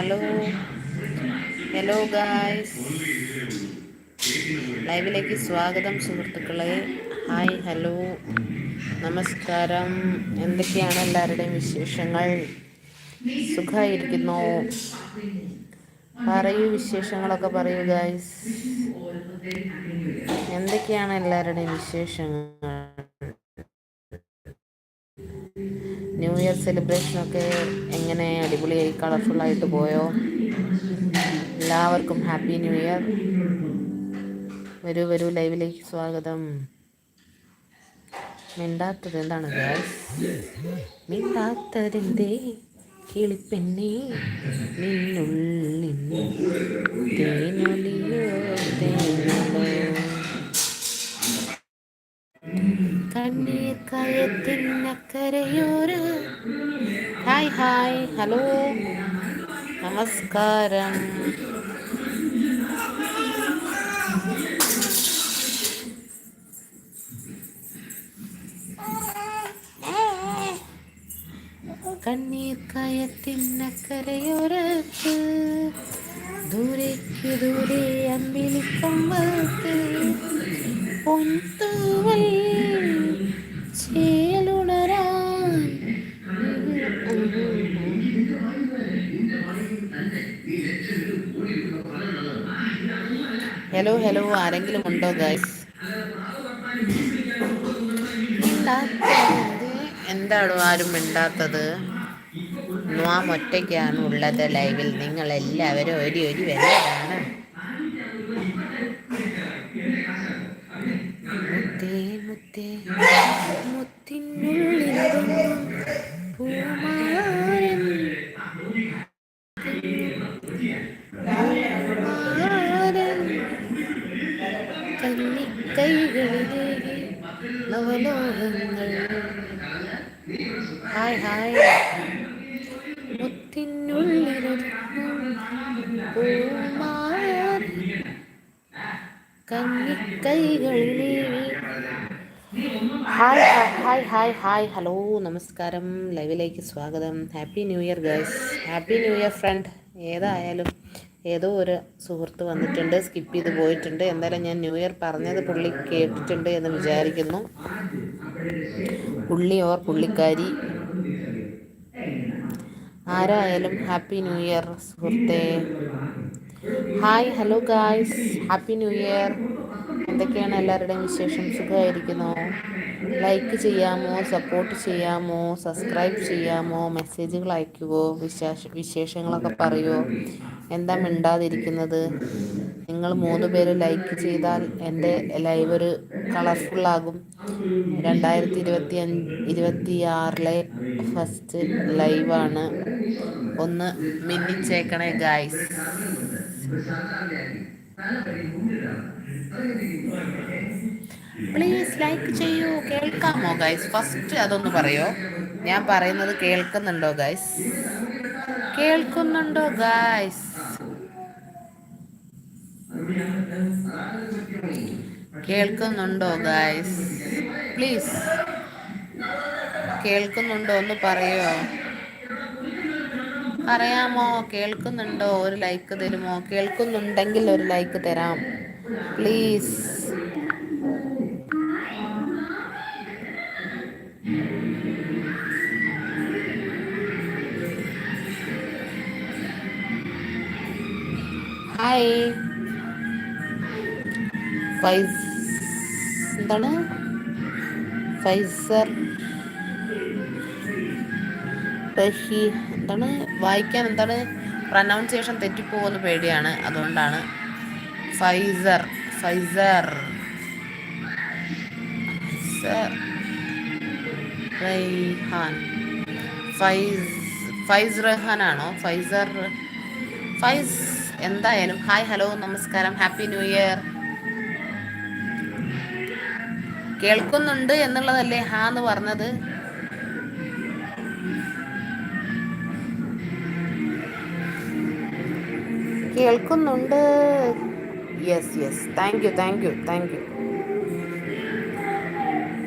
Hello hello guys ലൈവിലേക്ക് സ്വാഗതം സുഹൃത്തുക്കളെ. ഹായ് ഹലോ നമസ്കാരം. എന്തൊക്കെയാണ് എല്ലാവരുടെയും വിശേഷങ്ങൾ? സുഖമായിരിക്കുന്നു. പറയൂ വിശേഷങ്ങളൊക്കെ പറയൂ ഗായ്സ് എന്തൊക്കെയാണ് എല്ലാവരുടെയും വിശേഷങ്ങൾ? ന്യൂ ഇയർ സെലിബ്രേഷനൊക്കെ എങ്ങനെ അടിപൊളിയായി കളർഫുള്ളായിട്ട് പോയോ? എല്ലാവർക്കും ഹാപ്പി ന്യൂ ഇയർ വരൂ വരൂ ലൈവിലേക്ക് സ്വാഗതം. മിണ്ടാത്തത് എന്താണ് മിണ്ടാത്തതിന്റെ കിളിപ്പെണ്ണേ നിന്നുള്ളിൽ തേനൊലിയോ തേനോ കണ്ണീർ കയത്തിനക്കരയോര ഹായ് ഹായ് ഹലോ. നമസ്കാരം. കണ്ണീർ കയത്തിനക്കരയോരത്ത് ദൂരേക്ക് ദൂരെ അമ്പിളിക്കമ്പത്ത് പൊന്തൂവൽ ഹലോ ഹലോ ആരെങ്കിലും ഉണ്ടോ ഗൈസ് എന്താണോ ആരും മിണ്ടാത്തത്? നാം ഒറ്റയ്ക്കാണ് ഉള്ളത് ലൈവിൽ നിങ്ങൾ എല്ലാവരും ഒരു ഒരു വിലയാണ്. മുത്തേ മുത്തേ മുത്തിനുള്ളിലൊതുങ്ങും കന്നിക്കൈകളിലേക്ക് നവലോഹങ്ങൾ hi hi. കന്നിക്കൈകളിലേക്ക് hi hi hi hi hello നമസ്കാരം. ലൈവിലേക്ക് സ്വാഗതം. Happy new year girls happy new year friend ഏതായാലും ഏതോ ഒരു സുഹൃത്ത് വന്നിട്ടുണ്ട് സ്കിപ്പ് ചെയ്ത് പോയിട്ടുണ്ട്. എന്തായാലും ഞാൻ ന്യൂ ഇയർ പറഞ്ഞത് പുള്ളി കേട്ടിട്ടുണ്ട് എന്ന് വിചാരിക്കുന്നു. പുള്ളി ഓർ പുള്ളിക്കാരി. ആരായാലും ഹാപ്പി ന്യൂ ഇയർ സുഹൃത്തെ. Hi hello guys happy new year എന്തൊക്കെയാണ് എല്ലാവരുടെയും വിശേഷം? സുഖമായിരിക്കുന്നോ? ലൈക്ക് ചെയ്യാമോ? സപ്പോർട്ട് ചെയ്യാമോ? സബ്സ്ക്രൈബ് ചെയ്യാമോ? മെസ്സേജുകൾ അയക്കുമോ വിശേഷ വിശേഷങ്ങളൊക്കെ പറയുമോ എന്താ മിണ്ടാതിരിക്കുന്നത്? നിങ്ങൾ മൂന്ന് പേര് ലൈക്ക് ചെയ്താൽ എന്റെ ലൈവ് ഒരു കളർഫുള്ളാകും രണ്ടായിരത്തി ഇരുപത്തി അഞ്ച് ഇരുപത്തി ആറിലെ ഫസ്റ്റ് ലൈവാണ് ഒന്ന് മിന്നിച്ചേക്കണേ ഗായ്സ് പ്ലീസ് ലൈക്ക് ചെയ്യൂ. കേൾക്കാമോ ഗൈസ് ഫസ്റ്റ് അതൊന്ന് പറയോ? ഞാൻ പറയുന്നത് കേൾക്കുന്നുണ്ടോ ഗൈസ് കേൾക്കുന്നുണ്ടോ ഗൈസ് കേൾക്കുന്നുണ്ടോ ഗൈസ് പ്ലീസ് കേൾക്കുന്നുണ്ടോ ഒന്ന് പറയോ? പറയാമോ കേൾക്കുന്നുണ്ടോ? ഒരു ലൈക്ക് തരുമോ? കേൾക്കുന്നുണ്ടെങ്കിൽ ഒരു ലൈക്ക് തരാം. പ്ലീസ് ഹായ് ഫൈസ് എന്താണ്? ഫൈസർ റഹി എന്താണ് വായിക്കാൻ എന്താണ് പ്രനൗൺസിയേഷൻ തെറ്റിപ്പോകുന്ന പേടിയാണ്. അതുകൊണ്ടാണ് ഫൈസർ ഫൈസർ. ഫൈസ് ഫൈസ് റഹാൻ ആണോ? ഫൈസർ ഫൈസ് എന്തായാലും. ഹായ് ഹലോ നമസ്കാരം. Happy new year. കേൾക്കുന്നുണ്ട് എന്നുള്ളതല്ലേ ഹാ എന്ന് പറഞ്ഞത്? കേൾക്കുന്നുണ്ട്. Yes yes thank you thank you thank you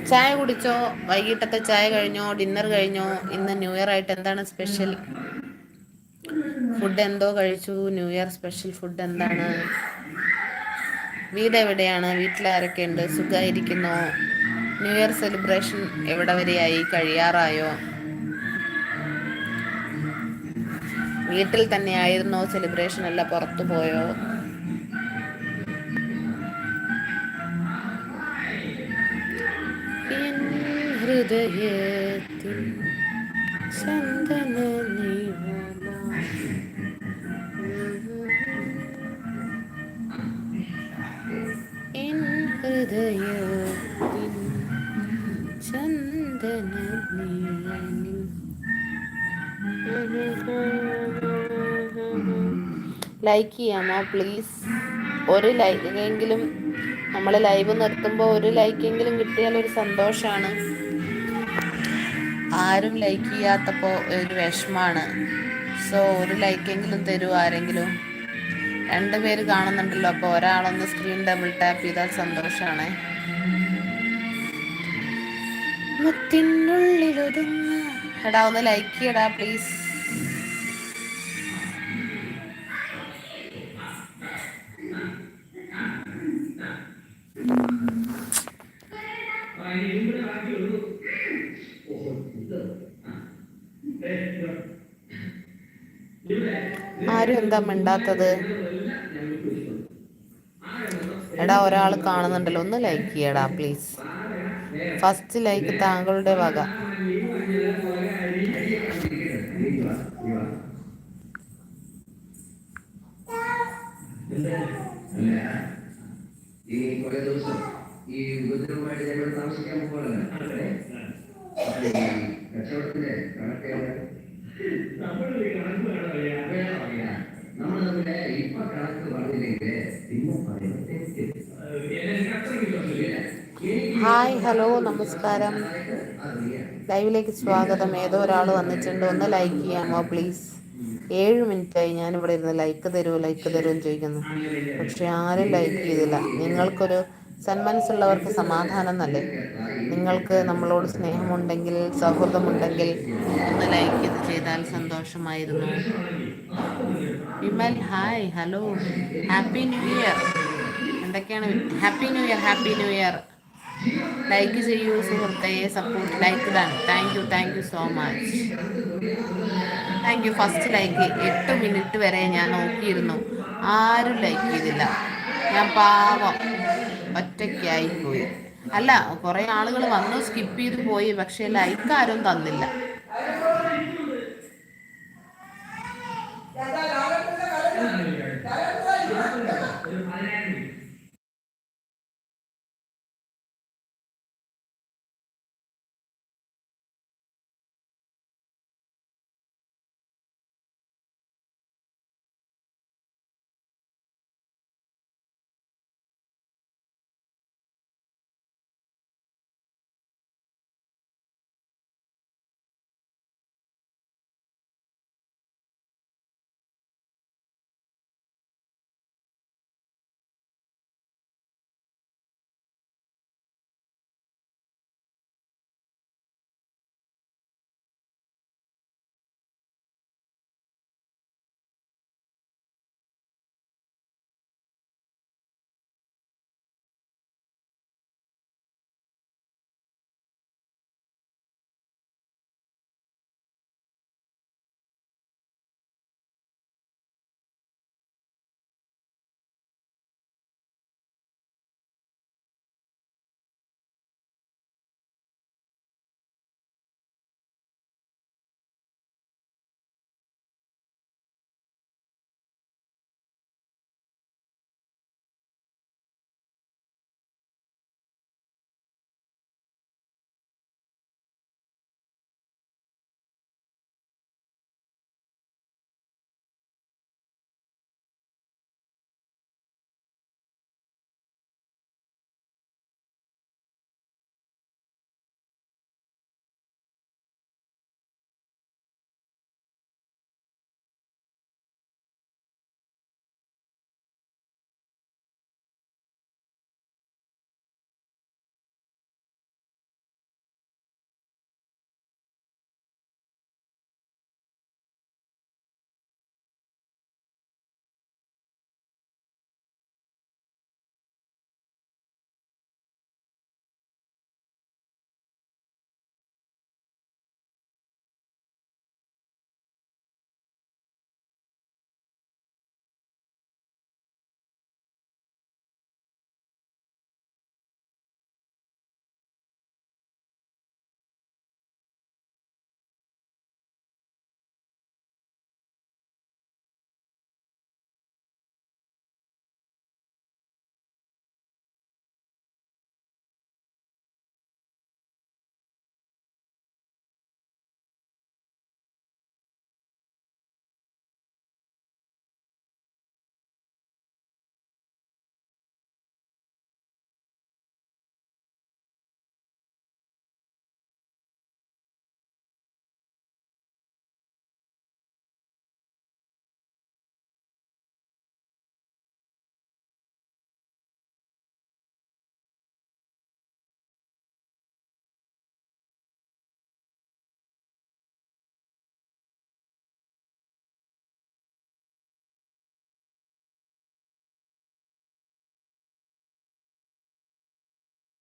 ചായ കുടിച്ചോ? വൈകിട്ടത്തെ ചായ കഴിഞ്ഞോ? ഡിന്നർ കഴിഞ്ഞോ? ഇന്ന് ന്യൂ ഇയർ ആയിട്ട് എന്താണ് സ്പെഷ്യൽ? ഫുഡ് എന്തോ കഴിച്ചു. ന്യൂ ഇയർ സ്പെഷ്യൽ ഫുഡ് എന്താണ്? വീട് എവിടെയാണ് വീട്ടിലാരൊക്കെ ഉണ്ട് സുഖമായിരിക്കുന്നോ ന്യൂ ഇയർ സെലിബ്രേഷൻ എവിടെ വരെയായി? കഴിയാറായോ? വീട്ടിൽ തന്നെയായിരുന്നോ സെലിബ്രേഷൻ അല്ല പുറത്തു പോയോ? ഹൃദയത്തിൽ ചന്ദന എൻ ഹൃദയത്തിൽ ചന്ദന ലൈക്ക് ചെയ്യാമോ? പ്ലീസ് ഒരു ലൈക്കെങ്കിലും നമ്മൾ ലൈവ് നിർത്തുമ്പോൾ ഒരു ലൈക്കെങ്കിലും കിട്ടിയാൽ ഒരു സന്തോഷമാണ് ആരും ലൈക്ക് ചെയ്യാത്തപ്പോൾ ഒരു വിഷമാണ്. സോ ഒരു ലൈക്കെങ്കിലും തരൂ ആരെങ്കിലും. രണ്ട് പേര് കാണുന്നുണ്ടല്ലോ അപ്പോൾ ഒരാളൊന്ന് സ്ക്രീൻ ഡബിൾ ടാപ്പ് ചെയ്താൽ സന്തോഷമാണ് മുത്തിനുള്ളിൽ എടാ ഒന്ന് ലൈക്ക് ചെയ്യടാ പ്ലീസ് ആരും എന്താ മിണ്ടാത്തത്? എടാ ഒരാൾ കാണുന്നുണ്ടല്ലോ ഒന്ന് ലൈക്ക് ചെയ്യടാ പ്ലീസ് ഫസ്റ്റ് ലൈക്ക് താങ്കളുടെ വക. ഈ കുറെ ദിവസം ഈ ഉപദ്രവമായിട്ട് ഞങ്ങൾ താമസിക്കാൻ കണക്ക് നമ്മൾ ഇപ്പൊ കണക്ക് ഹായ് ഹലോ നമസ്കാരം. ലൈവിലേക്ക് സ്വാഗതം. ഏതോ ഒരാൾ വന്നിട്ടുണ്ട്. ഒന്ന് ലൈക്ക് ചെയ്യാമോ പ്ലീസ്? ഏഴ് മിനിറ്റായി ഇവിടെ ഇരുന്ന് ലൈക്ക് തരുമോ ലൈക്ക് തരുമോ എന്ന് ചോദിക്കുന്നു. പക്ഷെ ആരും ലൈക്ക് ചെയ്തില്ല. നിങ്ങൾക്കൊരു സന്മനസ്സുള്ളവർക്ക് സമാധാനം എന്നല്ലേ നിങ്ങൾക്ക് നമ്മളോട് സ്നേഹമുണ്ടെങ്കിൽ സൗഹൃദമുണ്ടെങ്കിൽ ഒന്ന് ലൈക്ക് ചെയ്താൽ സന്തോഷമായിരുന്നു. Vimal hi hello happy new year എന്തൊക്കെയാണ് happy new year happy new year like ചെയ്യൂ സുഹൃത്തെ സപ്പോർട്ട് ലൈക്ക് ഇതാണ് thank you thank you so much thank you first like എട്ട് മിനിറ്റ് വരെ ഞാൻ നോക്കിയിരുന്നു. ആരും ലൈക്ക് ചെയ്തില്ല. ഞാൻ പാവം. ഒറ്റയ്ക്കായി പോയി. അല്ല കുറേ ആളുകൾ വന്നു സ്കിപ്പ് ചെയ്ത് പോയി. പക്ഷേ ലൈക്ക് ആരും തന്നില്ല. त्याचा लालच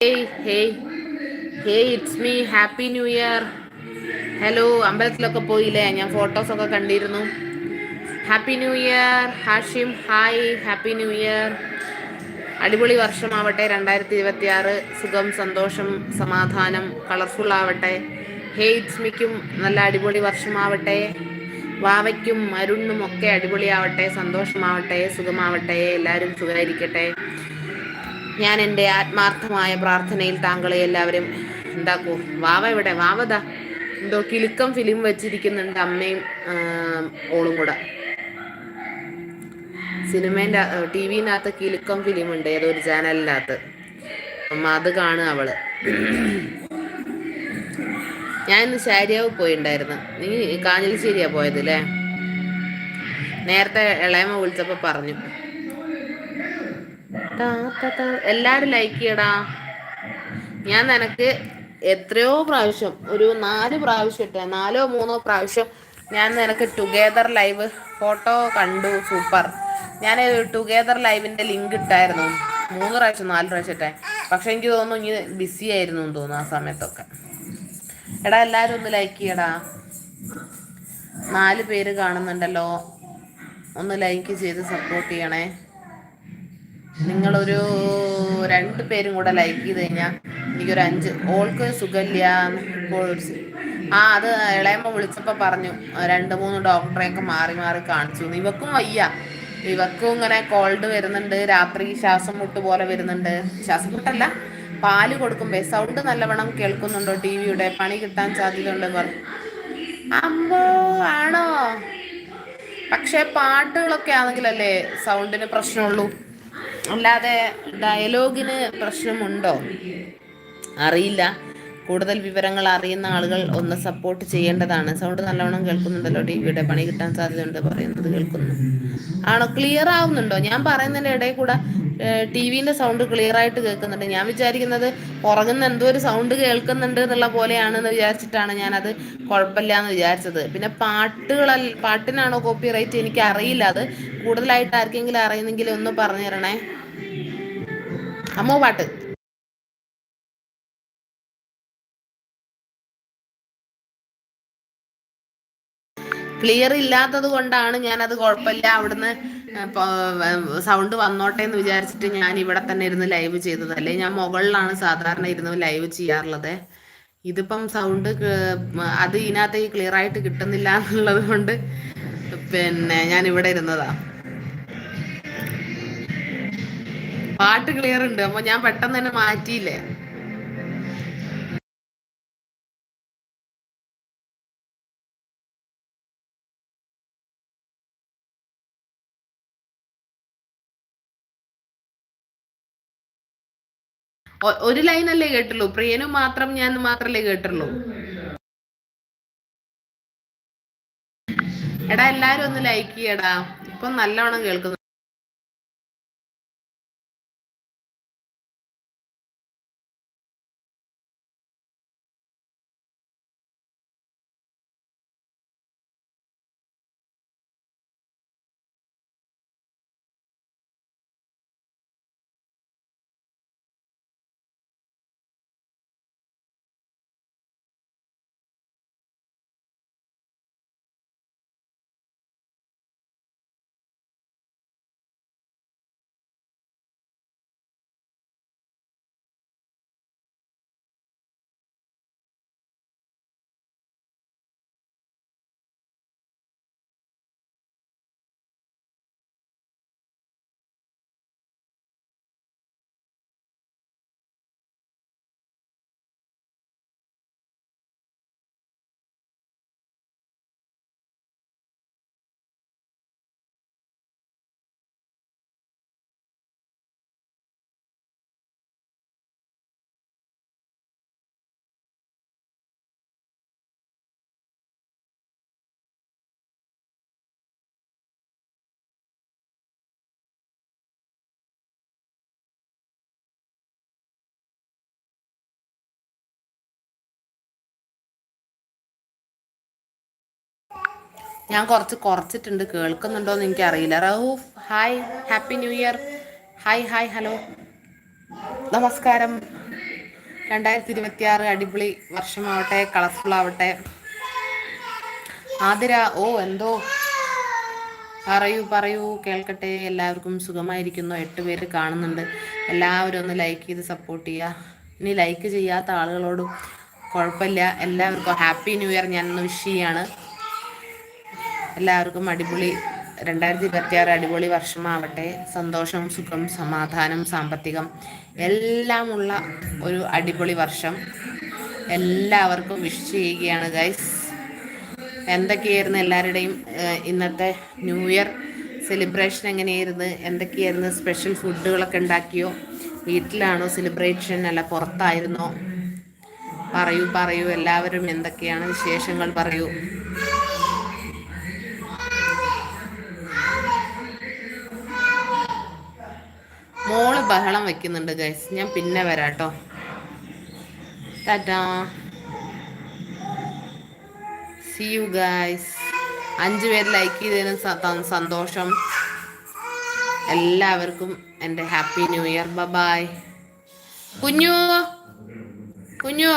hey hey hey it's me happy new year hello അമ്പലത്തിലൊക്കെ പോയില്ലേ? ഞാൻ ഫോട്ടോസൊക്കെ കണ്ടിരുന്നു. Happy new year Hashim hi happy new year അടിപൊളി വർഷമാവട്ടെ. രണ്ടായിരത്തി ഇരുപത്തി ആറ് സുഖം സന്തോഷം സമാധാനം കളർഫുൾ ആവട്ടെ. ഹെയ്റ്റ്സ്മിക്കും നല്ല അടിപൊളി വർഷമാവട്ടെ. വാവയ്ക്കും അരുണിനും ഒക്കെ അടിപൊളിയാവട്ടെ. സന്തോഷമാവട്ടെ സുഖമാവട്ടെ. എല്ലാവരും സുഖമായിരിക്കട്ടെ. ഞാൻ എന്റെ ആത്മാർത്ഥമായ പ്രാർത്ഥനയിൽ താങ്കളെ എല്ലാവരും എന്താക്കൂ? വാവ ഇവിടെ വാവതാ. എന്തോ കിലുക്കം ഫിലിം വെച്ചിരിക്കുന്നുണ്ട് അമ്മയും ഓളും കൂടെ. സിനിമേന്റെ ടി വിനകത്ത് കിലുക്കം ഫിലിം ഉണ്ട് ഏതൊരു ചാനലിനകത്ത്. അമ്മ അത് കാണുക അവൾ. ഞാൻ ഇന്ന് ശാരിയാവ് പോയിണ്ടായിരുന്നു. നീ കാഞ്ഞിലിശ്ശേരിയാ പോയത് അല്ലേ നേരത്തെ ഇളയമ വിളിച്ചപ്പോൾ പറഞ്ഞു. എല്ലാരും ലൈക്ക് ചെയ്യടാ. ഞാൻ നിനക്ക് എത്രയോ പ്രാവശ്യം ഒരു നാല് പ്രാവശ്യം ഇട്ട. നാലോ മൂന്നോ പ്രാവശ്യം ഞാൻ നിനക്ക് ടുഗെദർ ലൈവ് ഫോട്ടോ കണ്ടു. സൂപ്പർ ഞാൻ ടുഗെദർ ലൈവിന്റെ ലിങ്ക് ഇട്ടായിരുന്നു. മൂന്ന് പ്രാവശ്യം നാല് പ്രാവശ്യം ഇട്ടേ. പക്ഷെ എനിക്ക് തോന്നുന്നു ഇനി ബിസി ആയിരുന്നു എന്ന് തോന്നുന്നു ആ സമയത്തൊക്കെ. എടാ എല്ലാരും ഒന്ന് ലൈക്ക് ചെയ്യടാ. നാല് പേര് കാണുന്നുണ്ടല്ലോ. ഒന്ന് ലൈക്ക് ചെയ്ത് സപ്പോർട്ട് ചെയ്യണേ. നിങ്ങളൊരു രണ്ട് പേരും കൂടെ ലൈക്ക് ചെയ്ത് കഴിഞ്ഞാൽ എനിക്കൊരു അഞ്ച്. ഓൾക്ക് സുഖമില്ല ആ അത് ഇളയമ്മ വിളിച്ചപ്പോൾ പറഞ്ഞു രണ്ട് മൂന്ന് ഡോക്ടറെയൊക്കെ മാറി മാറി കാണിച്ചു. ഇവക്കും വയ്യ. ഇവക്കും ഇങ്ങനെ കോൾഡ് വരുന്നുണ്ട് രാത്രി ശ്വാസം മുട്ട് പോലെ വരുന്നുണ്ട്. ശ്വാസം മുട്ടല്ല പാൽ കൊടുക്കുമ്പോൾ സൗണ്ട് നല്ലവണ്ണം കേൾക്കുന്നുണ്ടോ ടി വിയുടെ? പണി കിട്ടാൻ സാധ്യതയുണ്ട് പറഞ്ഞു. അമ്മോ ആണോ? പക്ഷേ പാട്ടുകളൊക്കെ ആണെങ്കിലല്ലേ സൗണ്ടിന് പ്രശ്നമുള്ളൂ. അല്ലാതെ ഡയലോഗിന് പ്രശ്നമുണ്ടോ? അറിയില്ല. കൂടുതൽ വിവരങ്ങൾ അറിയുന്ന ആളുകൾ ഒന്ന് സപ്പോർട്ട് ചെയ്യേണ്ടതാണ്. സൗണ്ട് നല്ലവണ്ണം കേൾക്കുന്നുണ്ടല്ലോ ടി വിയുടെ പണി കിട്ടാൻ സാധ്യതയുണ്ട് പറയുന്നത് കേൾക്കുന്നു. ആണോ? ക്ലിയർ ആവുന്നുണ്ടോ? ഞാൻ പറയുന്നതിന്റെ ഇടയിൽ കൂടെ ടി വിന്റെ സൗണ്ട് ക്ലിയർ ആയിട്ട് കേൾക്കുന്നുണ്ട്. ഞാൻ വിചാരിക്കുന്നത് ഉറങ്ങുന്ന എന്തോ ഒരു സൗണ്ട് കേൾക്കുന്നുണ്ട് എന്നുള്ള പോലെയാണെന്ന് വിചാരിച്ചിട്ടാണ് ഞാനത് കുഴപ്പമില്ല എന്ന് വിചാരിച്ചത്. പിന്നെ പാട്ടുകളല്ല പാട്ടിനാണോ കോപ്പി റൈറ്റ് എനിക്ക് അറിയില്ല അത് കൂടുതലായിട്ട് ആർക്കെങ്കിലും അറിയുന്നെങ്കിൽ ഒന്ന് പറഞ്ഞു തരണേ. അമ്മോ പാട്ട്. ക്ലിയർ ഇല്ലാത്തത് കൊണ്ടാണ് ഞാനത് കുഴപ്പമില്ല. അവിടുന്ന് സൗണ്ട് വന്നോട്ടെ എന്ന് വിചാരിച്ചിട്ട് ഞാൻ ഇവിടെ തന്നെ ഇരുന്ന് ലൈവ് ചെയ്തതല്ലേ ഞാൻ മുകളിലാണ് സാധാരണ ഇരുന്ന് ലൈവ് ചെയ്യാറുള്ളത്. ഇതിപ്പം സൗണ്ട് അത് ഇതിനകത്തേക്ക് ക്ലിയർ ആയിട്ട് കിട്ടുന്നില്ല എന്നുള്ളത് കൊണ്ട് പിന്നെ ഞാൻ ഇവിടെ ഇരുന്നതാ. പാട്ട് ക്ലിയർ ഉണ്ട്. അപ്പൊ ഞാൻ പെട്ടെന്ന് തന്നെ മാറ്റിയില്ലേ? ഒരു ലൈനല്ലേ കേട്ടുള്ളൂ. പ്രിയനും മാത്രം ഞാൻ മാത്രല്ലേ കേട്ടുള്ളൂ. എടാ എല്ലാരും ഒന്ന് ലൈക്ക് ചെയ്യടാ. ഇപ്പൊ നല്ലോണം കേൾക്കുന്നു. ഞാൻ കുറച്ച് കുറച്ചിട്ടുണ്ട്. കേൾക്കുന്നുണ്ടോ എന്ന് എനിക്കറിയില്ല. Rahoof hi happy new year. Hi hi hello. നമസ്കാരം. രണ്ടായിരത്തി ഇരുപത്തി ആറ് അടിപൊളി വർഷമാവട്ടെ കളർഫുൾ ആവട്ടെ. ആതിര ഓ എന്തോ? പറയൂ പറയൂ കേൾക്കട്ടെ. എല്ലാവർക്കും സുഖമായിരിക്കുന്നു. എട്ട് പേര് കാണുന്നുണ്ട്. എല്ലാവരും ഒന്ന് ലൈക്ക് ചെയ്ത് സപ്പോർട്ട് ചെയ്യുക ഇനി ലൈക്ക് ചെയ്യാത്ത ആളുകളോടും കുഴപ്പമില്ല. എല്ലാവർക്കും ഹാപ്പി ന്യൂ ഇയർ ഞാനൊന്ന് വിഷ് ചെയ്യാണ്. എല്ലാവർക്കും അടിപൊളി രണ്ടായിരത്തി ഇരുപത്തി ആറ് അടിപൊളി വർഷമാവട്ടെ. സന്തോഷം സുഖം സമാധാനം സാമ്പത്തികം എല്ലാമുള്ള ഒരു അടിപൊളി വർഷം. എല്ലാവർക്കും വിഷ് ചെയ്യുകയാണ് ഗൈസ് എന്തൊക്കെയായിരുന്നു എല്ലാവരുടെയും ഇന്നത്തെ ന്യൂ ഇയർ സെലിബ്രേഷൻ എങ്ങനെയായിരുന്നു? എന്തൊക്കെയായിരുന്നു സ്പെഷ്യൽ ഫുഡുകളൊക്കെ ഉണ്ടാക്കിയോ? വീട്ടിലാണോ സെലിബ്രേഷൻ അല്ല പുറത്തായിരുന്നോ? പറയൂ പറയൂ. എല്ലാവരും എന്തൊക്കെയാണ് വിശേഷങ്ങൾ പറയൂ. മോൾ ബഹളം വെക്കുന്നുണ്ട് ഗൈസ് ഞാൻ പിന്നെ വരാട്ടോ. ടാറ്റാ. സി യു ഗൈസ് അഞ്ച് പേര് ലൈക്ക് ചെയ്തതിന് സന്തോഷം. എല്ലാവർക്കും എന്റെ ഹാപ്പി ന്യൂ ഇയർ ബ ബായ് കുഞ്ഞു കുഞ്ഞു